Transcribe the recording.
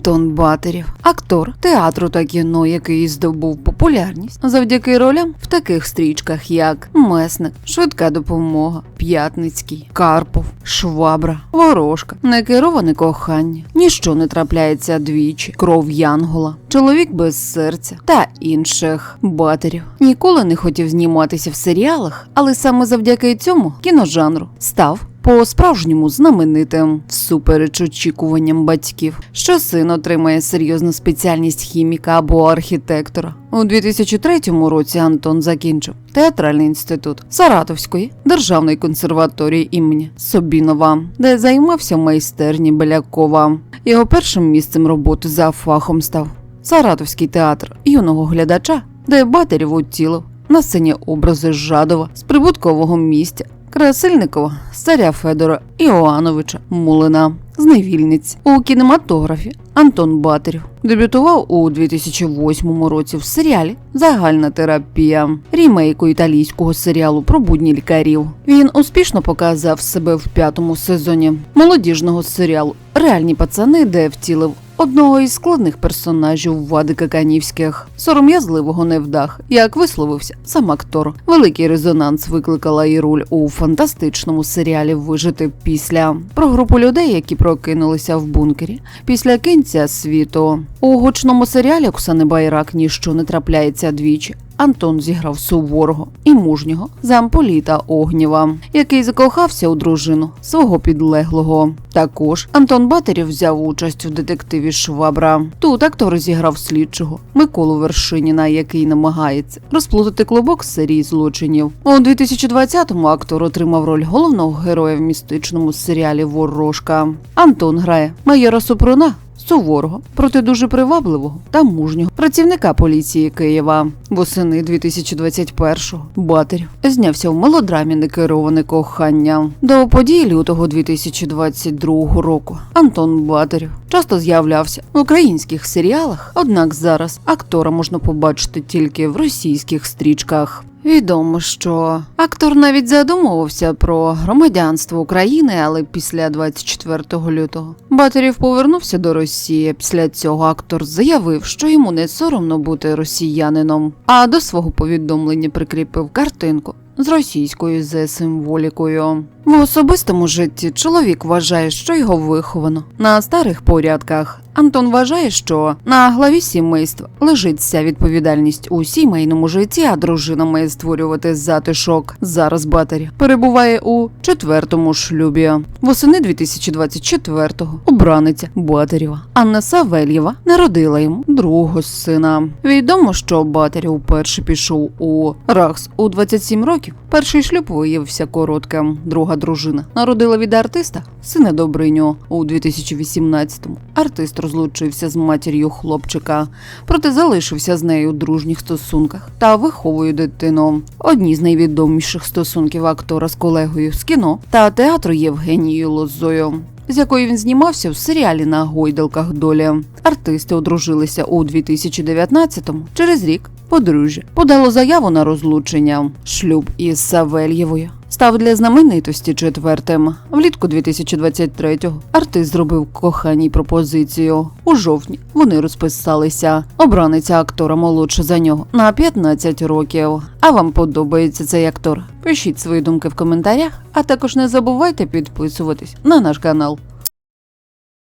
Антон Батерів, актор театру та кіно, який здобув популярність завдяки ролям в таких стрічках, як Месник, Швидка допомога, П'ятницький, Карпов, Швабра, Ворожка, Некероване кохання, Ніщо не трапляється двічі, Кров Янгола, Чоловік без серця та інших батерів. Ніколи не хотів зніматися в серіалах, але саме завдяки цьому кіножанру став по-справжньому знаменитим, всупереч очікуванням батьків, що син отримає серйозну спеціальність хіміка або архітектора. У 2003 році Антон закінчив театральний інститут Саратовської державної консерваторії імені Собінова, де займався майстерні Белякова. Його першим місцем роботи за фахом став Саратовський театр юного глядача, де Батерів утілив на сцені образи Жадова з прибуткового місця. Красильникова, царя Федора Іоановича Мулина з невільниць у кінематографі Антон Батерів дебютував у 2008 році в серіалі Загальна терапія рімейку італійського серіалу про будні лікарів. Він успішно показав себе в п'ятому сезоні молодіжного серіалу Реальні пацани, де втілив одного із складних персонажів Вадика Канівських, сором'язливого невдах, як висловився сам актор. Великий резонанс викликала і роль у фантастичному серіалі Вижити після про групу людей, які прокинулися в бункері після кінця світу. У гучному серіалі Оксани Байрак ніщо не трапляється двічі. Антон зіграв суворого і мужнього замполіта Огнєва, який закохався у дружину свого підлеглого. Також Антон Батерів взяв участь у детективі Швабра. Тут актор зіграв слідчого Миколу Вершиніна, який намагається розплутати клубок серії злочинів. У 2020-му актор отримав роль головного героя в містичному серіалі Ворожка. Антон грає майора Супруна суворого, проте дуже привабливого та мужнього працівника поліції Києва. Восени 2021-го Батерів знявся в мелодрамі Некероване кохання. До подій лютого 2022 року Антон Батерів часто з'являвся в українських серіалах, однак зараз актора можна побачити тільки в російських стрічках. Відомо, що актор навіть задумувався про громадянство України, але після 24 лютого Батерів повернувся до Росії. Після цього актор заявив, що йому не соромно бути росіянином, а до свого повідомлення прикріпив картинку з російською з символікою. В особистому житті чоловік вважає, що його виховано на старих порядках. Антон вважає, що на главі сімейства лежить вся відповідальність у сімейному житті, а дружина має створювати затишок. Зараз батарі перебуває у четвертому шлюбі. Восени 2024-го обраниця Батарєва Анна Савельєва народила йому другого сина. Відомо, що Батарєв вперше пішов у РАХС у 27 років. Перший шлюб виявився коротким. Друга дружина народила від артиста сина Добриню у 2018-му. Артист розлучився з матір'ю хлопчика, проте залишився з нею у дружніх стосунках та виховує дитину. Одні з найвідоміших стосунків актора з колегою з кіно та театру Євгенією Лозою. З якою він знімався в серіалі на гойдалках долі. Артисти одружилися у 2019-му. Через рік подружжя подало заяву на розлучення. Шлюб із Савельєвою став для знаменитості четвертим. Влітку 2023-го артист зробив коханій пропозицію. У жовтні вони розписалися. Обраниця актора молодша за нього на 15 років. А вам подобається цей актор? Пишіть свої думки в коментарях, а також не забувайте підписуватись на наш канал.